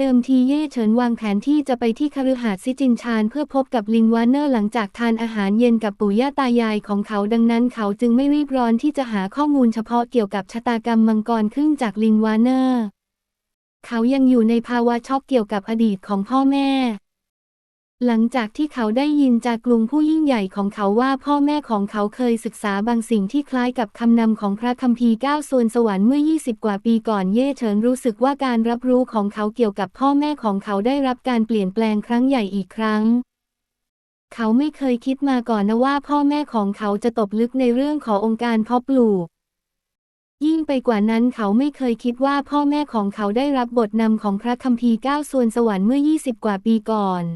เดิมทีเย่เฉินวางแผนที่จะไปที่คฤหาสน์ซิจินชานเพื่อพบกับลิงวานเนอร์หลังจากทานอาหารเย็นกับปู่ย่าตายายของเขาดังนั้นเขาจึงไม่รีบร้อนที่จะหาข้อมูลเฉพาะเกี่ยวกับชะตากรรมมังกรครึ่งจากลิงวานเนอร์ เขายังอยู่ในภาวะช็อกเกี่ยวกับอดีตของพ่อแม่ หลังจากที่เขาได้ยินจากกลุ่มผู้ยิ่งใหญ่ของเขาว่าพ่อแม่ของเขาเคยศึกษาบางสิ่งที่คล้ายกับคำนำของพระคัมภีร์ก้าส่วนสวรรค์เมื่อ 20 กว่าปีก่อนเย่เฉินรู้สึกว่าการรับรู้ของเขาเกี่ยวกับพ่อแม่ของเขาได้รับการเปลี่ยนแปลงครั้งใหญ่อีกครั้ง เขาไม่เคยคิดมาก่อนนะว่าพ่อแม่ของเขาจะตบลึกในเรื่องขององค์การเพาะปลูกยิ่งไปกว่านั้นเขาไม่เคยคิดว่าพ่อแม่ของเขาได้รับบทนำของพระคัมภีร์ก้าส่วนสวรรค์เมื่อ 20 กว่าปีก่อน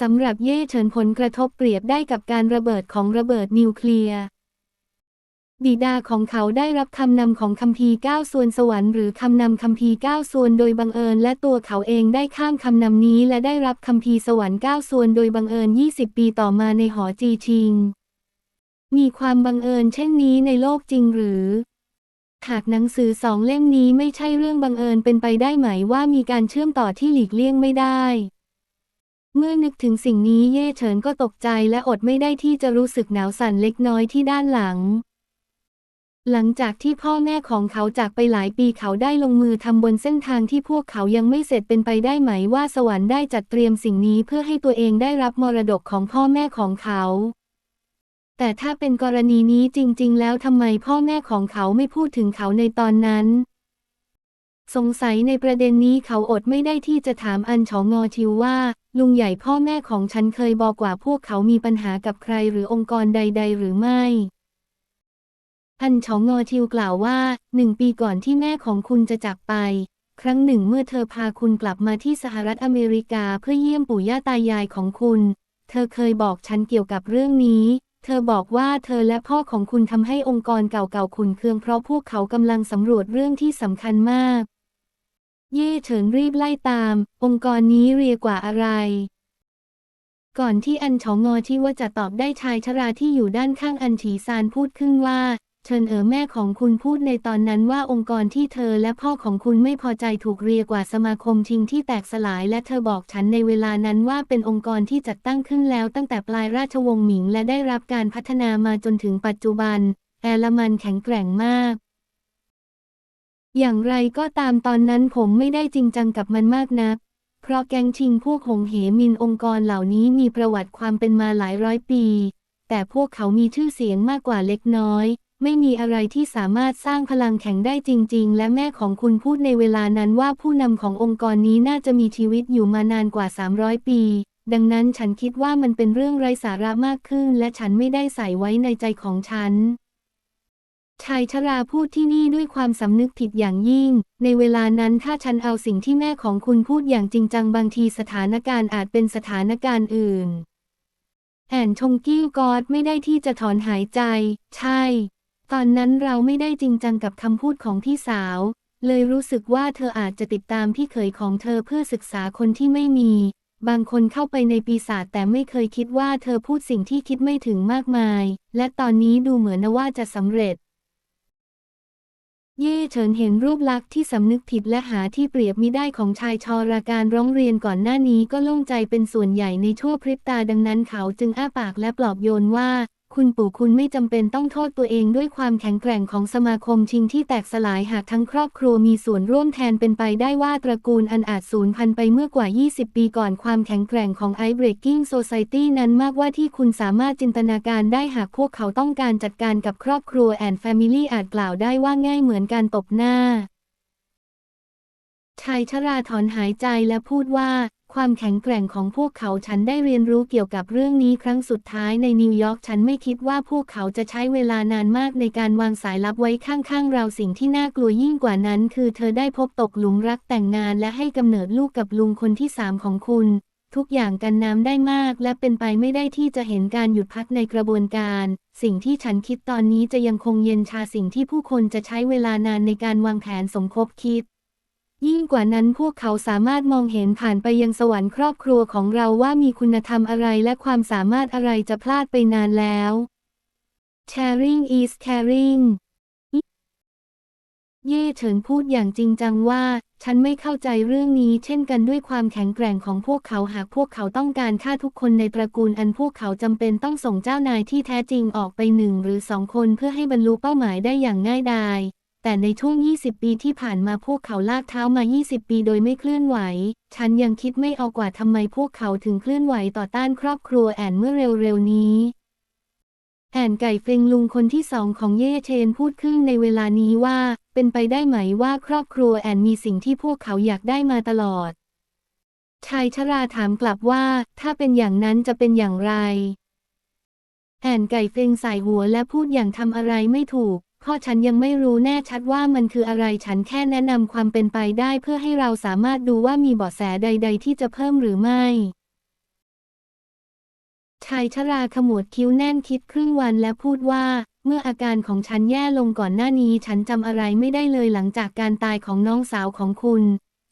สำหรับเย่เฉินผลกระทบเปรียบได้กับการระเบิดของระเบิดนิวเคลียร์บิดาของเขาได้รับคำนำของคัมภีร์เก้าส่วนสวรรค์หรือคำนำคัมภีร์เก้าส่วนโดยบังเอิญและตัวเขาเองได้ข้ามคำนำนี้และได้รับคัมภีร์สวรรค์เก้าส่วนโดยบังเอิญ 20 ปีต่อมาในหอจีชิง มีความบังเอิญเช่นนี้ในโลกจริงหรือ หากหนังสือสองเล่มนี้ไม่ใช่เรื่องบังเอิญเป็นไปได้ไหมว่ามีการเชื่อมต่อที่หลีกเลี่ยงไม่ได้ เมื่อนึกถึงสิ่งนี้เย่เฉินก็ตกใจและอดไม่ได้ที่จะรู้สึกหนาวสั่นเล็กน้อยที่ด้านหลัง หลังจากที่พ่อแม่ของเขาจากไปหลายปีเขาได้ลงมือทำบนเส้นทางที่พวกเขายังไม่เสร็จเป็นไปได้ไหมว่าสวรรค์ได้จัดเตรียมสิ่งนี้เพื่อให้ตัวเองได้รับมรดกของพ่อแม่ของเขา แต่ถ้าเป็นกรณีนี้จริง ๆ แล้วทำไมพ่อแม่ของเขาไม่พูดถึงเขาในตอนนั้นสงสัยในประเด็นนี้เขาอดไม่ได้ที่จะถามอันฉองอชิวว่า ลุงใหญ่พ่อแม่ของฉันเคยบอกว่าพวกเขามีปัญหากับใครหรือองค์กรใด ๆ หรือไม่อันฉองอชิวกล่าวว่าหนึ่งปีก่อนที่แม่ของคุณจะจากไป ครั้งหนึ่งเมื่อเธอพาคุณกลับมาที่สหรัฐอเมริกาเพื่อเยี่ยมปู่ย่าตายายของคุณ เธอเคยบอกฉันเกี่ยวกับเรื่องนี้ เธอบอกว่าเธอและพ่อของคุณทำให้องค์กรเก่าๆขุนเคืองเพราะพวกเขากำลังสำรวจเรื่องที่สำคัญมาก เย่เฉินรีบไล่ตาม องค์กรนี้เรียกว่าอะไร ก่อนที่อันฉองอที่ว่าจะตอบได้ชายชราที่อยู่ด้านข้างอันฉีซานพูดขึ้นว่า เชิญเอ๋อแม่ของคุณพูดในตอนนั้นว่าองค์กรที่เธอและพ่อของคุณไม่พอใจถูกเรียกว่าสมาคมชิงที่แตกสลาย และเธอบอกฉันในเวลานั้นว่าเป็นองค์กรที่จัดตั้งขึ้นแล้วตั้งแต่ปลายราชวงศ์หมิง และได้รับการพัฒนามาจนถึงปัจจุบัน แอลมันแข็งแกร่งมาก อย่างไรก็ตามตอนนั้นผมไม่ได้จริงจังกับมันมากนัก เพราะแก๊งชิงพวกหงเหมินองค์กรเหล่านี้มีประวัติความเป็นมาหลายร้อยปี แต่พวกเขามีชื่อเสียงมากกว่าเล็กน้อย ไม่มีอะไรที่สามารถสร้างพลังแข็งได้จริง ๆ และแม่ของคุณพูดในเวลานั้นว่าผู้นำขององค์กรนี้น่าจะมีชีวิตอยู่มานานกว่า 300 ปี ดังนั้นฉันคิดว่ามันเป็นเรื่องไร้สาระมากขึ้น และฉันไม่ได้ใส่ไว้ในใจของฉัน ชายชราพูดที่นี่ด้วยความสำนึกผิดอย่างยิ่ง ในเวลานั้นถ้าฉันเอาสิ่งที่แม่ของคุณพูดอย่างจริงจังบางทีสถานการณ์อาจเป็นสถานการณ์อื่น แอนชงกิ้วกอดไม่ได้ที่จะถอนหายใจ ใช่ ตอนนั้นเราไม่ได้จริงจังกับคำพูดของพี่สาว เลยรู้สึกว่าเธออาจจะติดตามพี่เขยของเธอเพื่อศึกษาคนที่ไม่มี บางคนเข้าไปในปีศาจแต่ไม่เคยคิดว่าเธอพูดสิ่งที่คิดไม่ถึงมากมาย และตอนนี้ดูเหมือนว่าจะสำเร็จ เย่เฉินเห็นรูปลักษณ์ที่สำนึกผิดและหาที่เปรียบมิได้ของชายชอราการร้องเรียนก่อนหน้านี้ก็โล่งใจเป็นส่วนใหญ่ในชั่วพริบตาดังนั้นเขาจึงอ้าปากและปลอบโยนว่า คุณปู่คุณไม่จำเป็นต้องโทษตัวเองด้วยความแข็งแกร่งของสมาคมชิงที่แตกสลายหากทั้งครอบครัวมีส่วนร่วมแทนเป็นไปได้ว่าตระกูลอันอาจสูญพันธุ์ไปเมื่อกว่า 20 ปีก่อนความแข็งแกร่งของ Ice Breaking Society นั้นมากว่าที่คุณสามารถจินตนาการได้หากพวกเขาต้องการจัดการกับครอบครัวแอนแฟมิลี่อาจกล่าวได้ว่าง่ายเหมือนการตบหน้าชายชราถอนหายใจและพูดว่า ความแข็งแกร่งของพวกเขาฉันได้เรียนรู้เกี่ยวกับเรื่องนี้ครั้งสุดท้ายในนิวยอร์กฉันไม่คิดว่าพวกเขาจะใช้เวลานานมากในการวางสายลับไว้ข้างๆ เราสิ่งที่น่ากลัวยิ่งกว่านั้น คือเธอได้พบตกหลุมรักแต่งงานและให้กำเนิดลูกกับลุงคนที่สามของคุณ ทุกอย่างกันน้ำได้มาก และเป็นไปไม่ได้ที่จะเห็นการหยุดพักในกระบวนการ สิ่งที่ฉันคิดตอนนี้จะยังคงเย็นชาสิ่งที่ผู้คนจะใช้เวลานานในการวางแผนสมคบคิด ยิ่งกว่านั้นพวกเขาสามารถมองเห็นผ่านไปยังสวรรค์ครอบครัวของเราว่ามีคุณธรรมอะไรและความสามารถอะไรจะพลาดไปนานแล้ว Sharing is caring เย่เฉินพูดอย่างจริงจังว่า ฉันไม่เข้าใจเรื่องนี้เช่นกันด้วยความแข็งแกร่งของพวกเขาหากพวกเขาต้องการฆ่าทุกคนในตระกูลอันพวกเขาจำเป็นต้องส่งเจ้านายที่แท้จริงออกไปหนึ่งหรือสองคนเพื่อให้บรรลุเป้าหมายได้อย่างง่ายดาย แต่ในช่วง20 ปีที่ผ่านมาพวกเขาลากเท้ามา 20 ปีโดยไม่เคลื่อนไหว ฉันยังคิดไม่ออกว่าทำไมพวกเขาถึงเคลื่อนไหวต่อต้านครอบครัวแอนเมื่อเร็วๆนี้แอนไก่เฟงลุงคนที่สองของเย่เชนพูดขึ้นในเวลานี้ว่า เป็นไปได้ไหมว่าครอบครัวแอนมีสิ่งที่พวกเขาอยากได้มาตลอด ชายชราถามกลับว่า ถ้าเป็นอย่างนั้นจะเป็นอย่างไร แอนไก่เฟงใส่หัวและพูดอย่างทำอะไรไม่ถูก พ่อฉันยังไม่รู้แน่ชัดว่ามันคืออะไรฉันแค่แนะนำความเป็นไปได้เพื่อให้เราสามารถดูว่ามีเบาะแสใด ๆ ที่จะเพิ่มหรือไม่ชายชราขมวดคิ้วแน่นคิดครึ่งวันและพูดว่า เมื่ออาการของฉันแย่ลงก่อนหน้านี้ ฉันจำอะไรไม่ได้เลยหลังจากการตายของน้องสาวของคุณ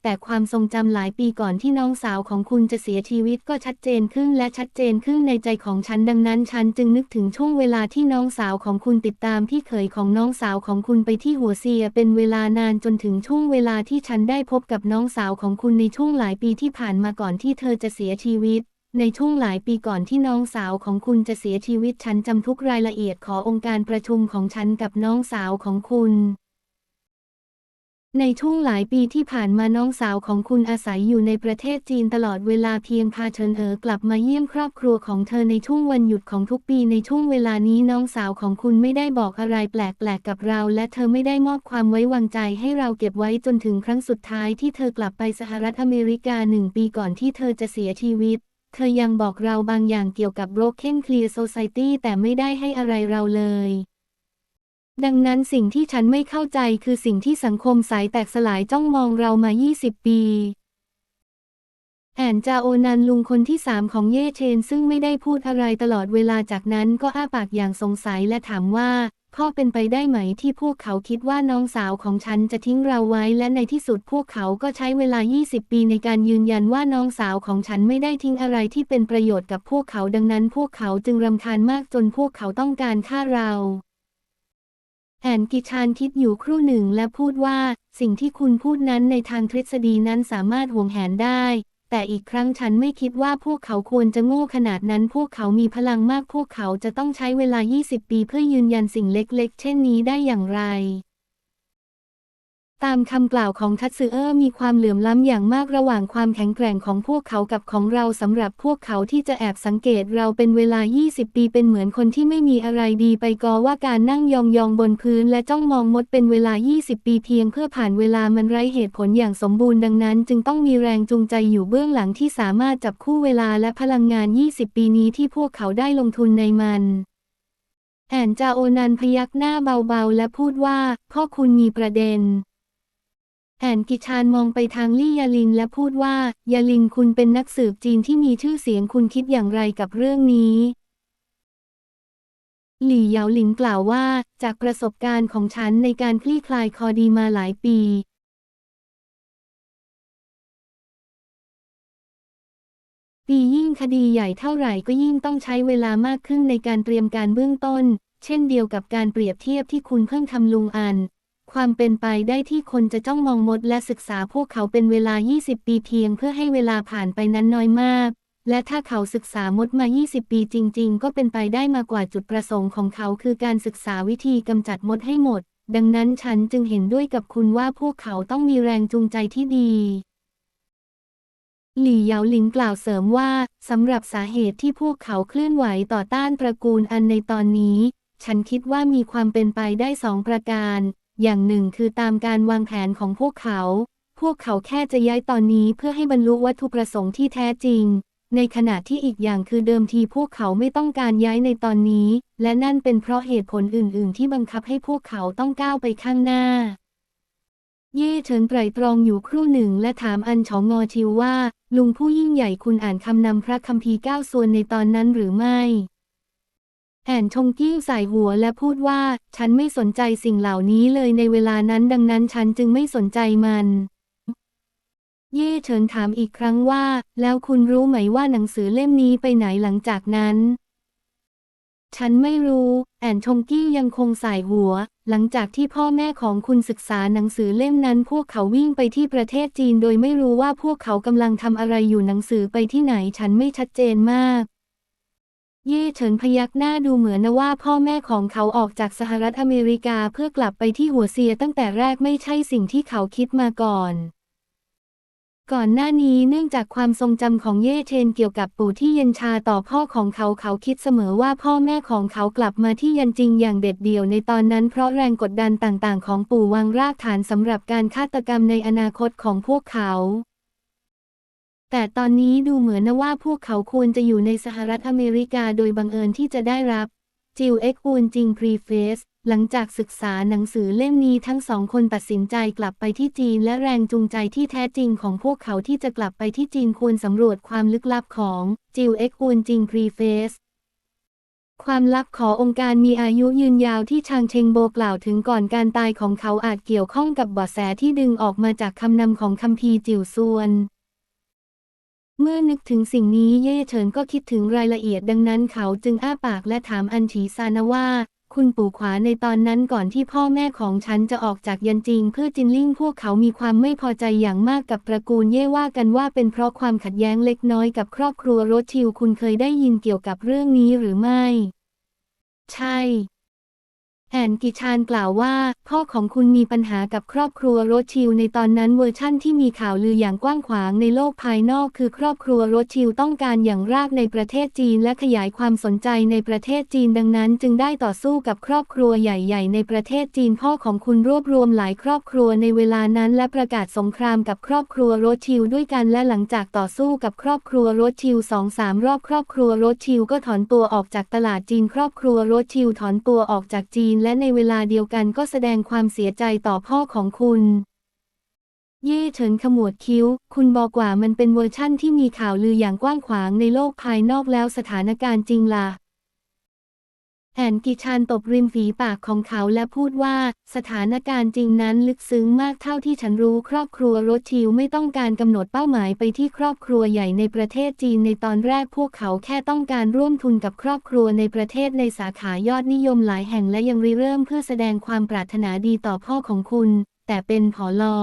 แต่ความทรงจำหลายปีก่อนที่น้องสาวของคุณจะเสียชีวิตก็ชัดเจนขึ้นและชัดเจนขึ้นในใจของฉันดังนั้นฉันจึงนึกถึงช่วงเวลาที่น้องสาวของคุณติดตามพี่เขยของน้องสาวของคุณไปที่หัวเซียเป็นเวลานานจนถึงช่วงเวลาที่ฉันได้พบกับน้องสาวของคุณในช่วงหลายปีที่ผ่านมาก่อนที่เธอจะเสียชีวิตในช่วงหลายปีก่อนที่น้องสาวของคุณจะเสียชีวิตฉันจำทุกรายละเอียดขอองค์การประชุมของฉันกับน้องสาวของคุณ ในช่วงหลายปีที่ผ่านมาน้องสาวของคุณอาศัยอยู่ในประเทศจีนตลอดเวลาเพียงพาเฉินเอ๋อกลับมาเยี่ยมครอบครัวของเธอในช่วงวันหยุดของทุกปีในช่วงเวลานี้น้องสาวของคุณไม่ได้บอกอะไรแปลกๆกับเรา และเธอไม่ได้มอบความไว้วางใจให้เราเก็บไว้จนถึงครั้งสุดท้ายที่เธอกลับไปสหรัฐอเมริกาหนึ่งปีก่อนที่เธอจะเสียชีวิต เธอยังบอกเราบางอย่างเกี่ยวกับ Broken Clear Society แต่ไม่ได้ให้อะไรเราเลย ดังนั้นสิ่งที่ฉันไม่เข้าใจคือสิ่งที่สังคมสายแตกสลายจ้องมองเรามา 20 ปีแอนจาโอนันลุงคนที่สามของเย่เชนซึ่งไม่ได้พูดอะไรตลอดเวลาจากนั้นก็อ้าปากอย่างสงสัยและถามว่าพ่อเป็นไปได้ไหมที่พวกเขาคิดว่าน้องสาวของฉันจะทิ้งเราไว้และในที่สุดพวกเขาก็ใช้เวลา 20 ปีในการยืนยันว่าน้องสาวของฉันไม่ได้ทิ้งอะไรที่เป็นประโยชน์กับพวกเขาดังนั้นพวกเขาจึงรำคาญมากจนพวกเขาต้องการฆ่าเรา แอนกิชานคิดอยู่ครู่หนึ่งและพูดว่า สิ่งที่คุณพูดนั้นในทางทฤษฎีนั้นสามารถห่วงแหนได้ แต่อีกครั้งฉันไม่คิดว่าพวกเขาควรจะโง่ขนาดนั้น พวกเขามีพลังมากพวกเขาจะต้องใช้เวลา 20 ปีเพื่อยืนยันสิ่งเล็ก ๆ เช่นนี้ได้อย่างไร ตามคำกล่าวของทัตสึเออร์มีความเหลื่อมล้ำอย่างมากระหว่างความแข็งแกร่งของพวกเขากับของเราสำหรับพวกเขาที่จะแอบสังเกตเราเป็นเวลา 20 ปีเป็นเหมือนคนที่ไม่มีอะไรดีไปกอว่าการนั่งยองๆบนพื้นและจ้องมองมดเป็นเวลา 20 ปีเพียงเพื่อผ่านเวลามันไร้เหตุผลอย่างสมบูรณ์ดังนั้น จึงต้องมีแรงจูงใจอยู่เบื้องหลังที่สามารถจับคู่เวลาและพลังงาน 20 ปีนี้ที่พวกเขาได้ลงทุนในมันแอนจาโอนันพยักหน้าเบาๆ และพูดว่าพ่อคุณมีประเด็น แอนกิชานมองไปทางลี่ยาลินและพูดว่า ยาลินคุณเป็นนักสืบจีนที่มีชื่อเสียงคุณคิดอย่างไรกับเรื่องนี้ หลี่เหยาหลินกล่าวว่า จากประสบการณ์ของฉันในการคลี่คลายคอดีมาหลายปี ปียิ่งคดีใหญ่เท่าไหร่ก็ยิ่งต้องใช้เวลามากขึ้นในการเตรียมการเบื้องต้น เช่นเดียวกับการเปรียบเทียบที่คุณเพิ่งทำลุงอัน ความเป็นไปได้ที่คนจะจ้องมองมดและศึกษาพวกเขาเป็นเวลา 20 ปีเพียงเพื่อให้เวลาผ่านไปนั้นน้อยมาก และถ้าเขาศึกษามดมา 20 ปีจริง ๆ ก็เป็นไปได้มากกว่าจุดประสงค์ของเขา คือการศึกษาวิธีกำจัดมดให้หมด ดังนั้นฉันจึงเห็นด้วยกับคุณว่าพวกเขาต้องมีแรงจูงใจที่ดีหลี่เหยาหลินกล่าวเสริมว่า สำหรับสาเหตุที่พวกเขาเคลื่อนไหวต่อต้านตระกูลอันในตอนนี้ ฉันคิดว่ามีความเป็นไปได้สองประการ อย่างหนึ่งคือตามการวางแผนของพวกเขา พวกเขาแค่จะย้ายตอนนี้เพื่อให้บรรลุวัตถุประสงค์ที่แท้จริง ในขณะที่อีกอย่างคือเดิมทีพวกเขาไม่ต้องการย้ายในตอนนี้ และนั่นเป็นเพราะเหตุผลอื่น ๆ ที่บังคับให้พวกเขาต้องก้าวไปข้างหน้า เย่เฉินไตรตรองอยู่ครู่หนึ่งและถามอันฉองงอชิวว่า ลุงผู้ยิ่งใหญ่คุณอ่านคำนำพระคัมภีร์เก้าส่วนในตอนนั้นหรือไม่ แอนชงกิ้วใส่หัวและพูดว่า ฉันไม่สนใจสิ่งเหล่านี้เลยในเวลานั้นดังนั้นฉันจึงไม่สนใจมัน เย่เฉินถามอีกครั้งว่า แล้วคุณรู้ไหมว่าหนังสือเล่มนี้ไปไหนหลังจากนั้น ฉันไม่รู้ แอนชงกี้ยังคงใสายหัว หลังจากที่พ่อแม่ของคุณศึกษาหนังสือเล่มนั้น พวกเขาวิ่งไปที่ประเทศจีน โดยไม่รู้ว่าพวกเขากำลังทำอะไรอยู่หนังสือไปที่ไหน ฉันไม่ชัดเจนมาก เย่เฉินพยักหน้าดูเหมือนว่าพ่อแม่ของเขาออกจากสหรัฐอเมริกาเพื่อกลับไปที่หัวเซียตั้งแต่แรกไม่ใช่สิ่งที่เขาคิดมาก่อน ก่อนหน้านี้เนื่องจากความทรงจำของเย่เชนเกี่ยวกับปู่ที่เย็นชาต่อพ่อของเขาเขาคิดเสมอว่าพ่อแม่ของเขากลับมาที่ยันจริงอย่างเด็ดเดี่ยวในตอนนั้นเพราะแรงกดดันต่างๆ ของปู่วางรากฐานสำหรับการฆาตกรรมในอนาคตของพวกเขา แต่ตอนนี้ดูเหมือนนะว่าพวกเขาควรจะอยู่ในสหรัฐอเมริกาโดยบังเอิญที่จะได้รับ จิวเอ็กอูนจิงพรีเฟสหลังจากศึกษาหนังสือเล่มนี้ทั้งสองคนตัดสินใจกลับไปที่จีน และแรงจูงใจที่แท้จริงของพวกเขาที่จะกลับไปที่จีนควรสำรวจความลึกลับของจิวเอ็กอูนจิงพรีเฟสความลับขององค์การมีอายุยืนยาวที่ชางเชงโบกล่าวถึงก่อนการตายของเขาอาจเกี่ยวข้องกับเบาะแสที่ดึงออกมาจากคำนำของคัมภีร์จิวซวน เมื่อนึกถึงสิ่งนี้เย่เฉินก็คิดถึงรายละเอียดดังนั้นเขาจึงอ้าปากและถามอันฉีซานว่า คุณปู่ขวาในตอนนั้นก่อนที่พ่อแม่ของฉันจะออกจากยันจิง เพื่อจินลิ่งพวกเขามีความไม่พอใจอย่างมากกับตระกูลเย่ว่ากันว่าเป็นเพราะความขัดแย้งเล็กน้อยกับครอบครัวโรชิลคุณเคยได้ยินเกี่ยวกับเรื่องนี้หรือไม่ ใช่ แอนกิชานกล่าวว่า พ่อของคุณมีปัญหากับครอบครัวโรชิลในตอนนั้นเวอร์ชั่นที่มีข่าวลืออย่างกว้างขวางในโลกภายนอกคือครอบครัวโรชิลต้องการอย่างรากในประเทศจีนและขยายความสนใจในประเทศจีนดังนั้น จึงได้ต่อสู้กับครอบครัวใหญ่ๆ ในประเทศจีนพ่อของคุณรวบรวมหลายครอบครัวในเวลานั้น และประกาศสงครามกับครอบครัวโรชิลด้วยกันและหลังจากต่อสู้กับครอบครัวโรชิลสองสามรอบครอบครัวโรชิลก็ถอนตัวออกจากตลาดจีน ครอบครัวโรชิลถอนตัวออกจากจีนและในเวลาเดียวกันก็แสดงความเสียใจต่อพ่อของคุณ เย่เฉินขมวดคิ้ว คุณบอกว่ามันเป็นเวอร์ชั่นที่มีข่าวลืออย่างกว้างขวางในโลกภายนอกแล้วสถานการณ์จริงล่ะ แอนกิชานตบริมฝีปากของเขาและพูดว่า สถานการณ์จริงนั้นลึกซึ้งมากเท่าที่ฉันรู้ครอบครัวโรสชิลไม่ต้องการกำหนดเป้าหมายไปที่ครอบครัวใหญ่ในประเทศจีนในตอนแรกพวกเขาแค่ต้องการร่วมทุนกับครอบครัวในประเทศในสาขายอดนิยมหลายแห่งและยังริเริ่มเพื่อแสดงความปรารถนาดีต่อพ่อของคุณ แต่เป็นผอลอ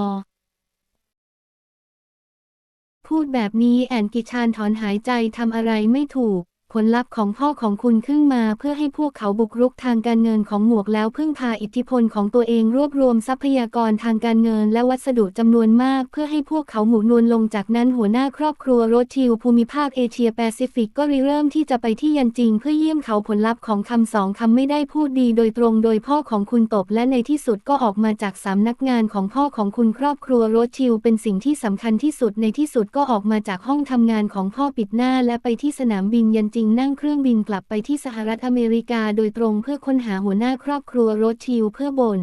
พูดแบบนี้แอนกิชานถอนหายใจทำอะไรไม่ถูก ผลลัพธ์ของพ่อของคุณขึ้นมาเพื่อให้พวกเขาบุกรุกทางการเงินของหมวกแล้วพึ่งพาอิทธิพลของตัวเองรวบรวมทรัพยากรทางการเงินและวัสดุจำนวนมาก เพื่อให้พวกเขาหมุนวนลงจากนั้นหัวหน้าครอบครัวโรทิลภูมิภาคเอเชียแปซิฟิกก็ริเริ่มที่จะไปที่ยันจิง เพื่อเยี่ยมเขาผลลัพธ์ของคำสองคำไม่ได้พูดดีโดยตรงโดยพ่อของคุณตบและในที่สุดก็ออกมาจากสำนักงานของพ่อของคุณครอบครัวโรทิลเป็นสิ่งที่สำคัญที่สุดในที่สุดก็ออกมาจากห้องทำงานของพ่อปิดหน้าและไปที่สนามบินยันจิงนั่งเครื่องบินกลับไปที่สหรัฐอเมริกาโดยตรงเพื่อค้นหาหัวหน้าครอบครัวโรทิลเพื่อบ่น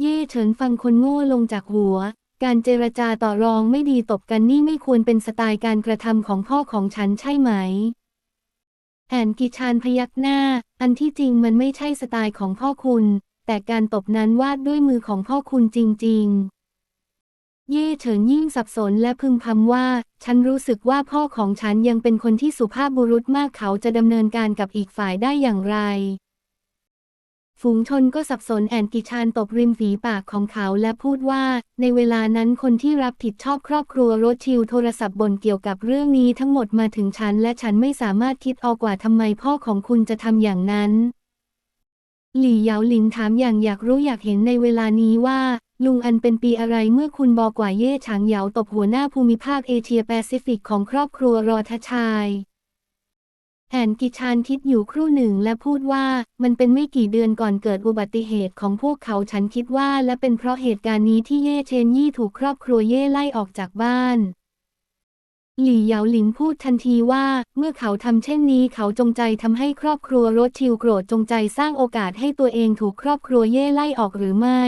เย่เฉินฟังคนโง่ลงจากหัว การเจรจาต่อรองไม่ดีตบกันนี่ไม่ควรเป็นสไตล์การกระทำของพ่อของฉันใช่ไหม แอนกิชานพยักหน้า อันที่จริงมันไม่ใช่สไตล์ของพ่อคุณ แต่การตบนั้นวาดด้วยมือของพ่อคุณจริง ๆ เย่เฉินยิ่งสับสนและพึมพำว่า ฉันรู้สึกว่าพ่อของฉันยังเป็นคนที่สุภาพบุรุษมากเขาจะดำเนินการกับอีกฝ่ายได้อย่างไร ฝูงชนก็สับสนแอนกิชานตบริมฝีปากของเขาและพูดว่า ในเวลานั้นคนที่รับผิดชอบครอบครัวโรชิลโทรศัพท์บ่นเกี่ยวกับเรื่องนี้ทั้งหมดมาถึงฉัน และฉันไม่สามารถคิดออกว่าทำไมพ่อของคุณจะทำอย่างนั้น หลี่เหยาหลินถามอย่างอยากรู้อยากเห็นในเวลานี้ว่า ลุงอันเป็นปีอะไรเมื่อคุณบอกว่าเย่ฉางเหยาตบหัวหน้าภูมิภาคเอเชียแปซิฟิกของครอบครัวรอทชาย แอนกิชานคิดอยู่ครู่หนึ่งและพูดว่า มันเป็นไม่กี่เดือนก่อนเกิดอุบัติเหตุของพวกเขาฉันคิดว่า และเป็นเพราะเหตุการณ์นี้ที่เย่เชนยี่ถูกครอบครัวเย่ไล่ออกจากบ้านหลี่เหยาหลินพูดทันทีว่า เมื่อเขาทำเช่นนี้เขาจงใจทำให้ครอบครัวรสชิลโกรธจงใจสร้างโอกาสให้ตัวเองถูกครอบครัวเย่ไล่ออกหรือไม่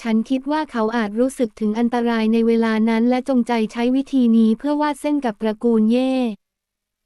ฉันคิดว่าเขาอาจรู้สึกถึงอันตรายในเวลานั้นและจงใจใช้วิธีนี้เพื่อวาดเส้นกับตระกูลเย่